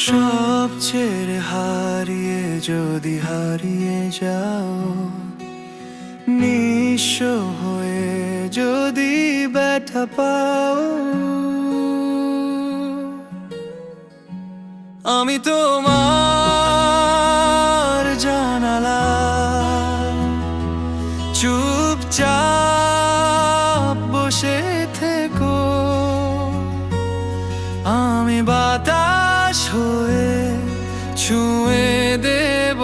সব ছেড়ে হারিয়ে যদি হারিয়ে যাও, নিঃস্ব হয়ে যদি ব্যথা পাও, আমি তোমার জানালা চুপচাপ বসে ছুঁয়ে দেব।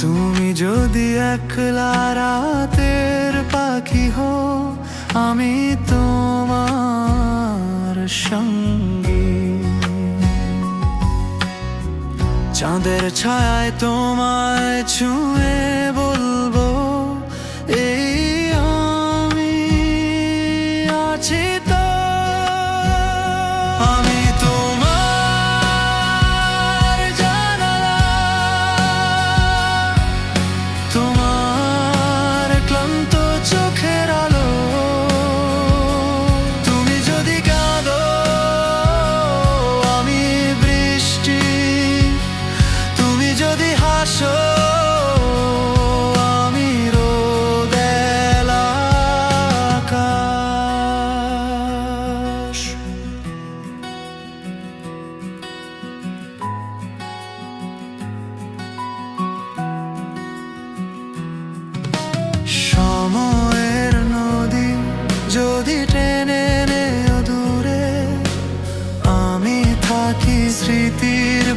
তুমি যদি একলা রাতের পাখি হো আমি তোমার সঙ্গী। চাঁদের ছায় তোমায় ছুঁয়ে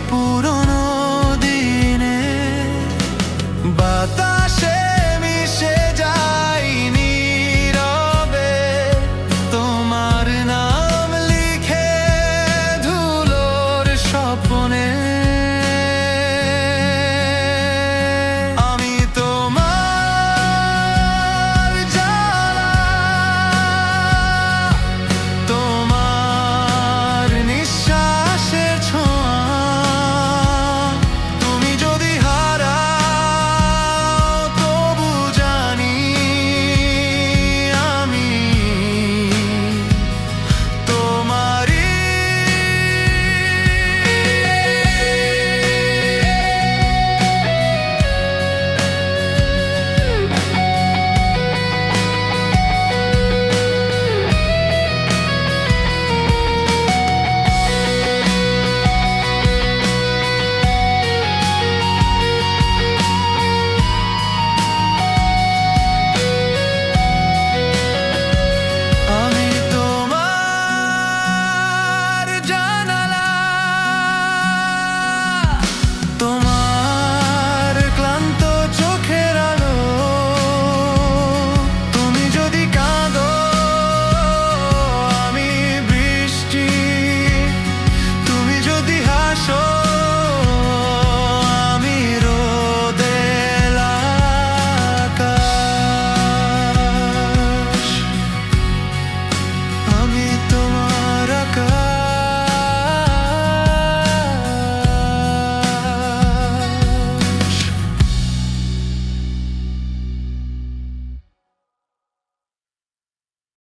পুরনো দিনে বাতাসে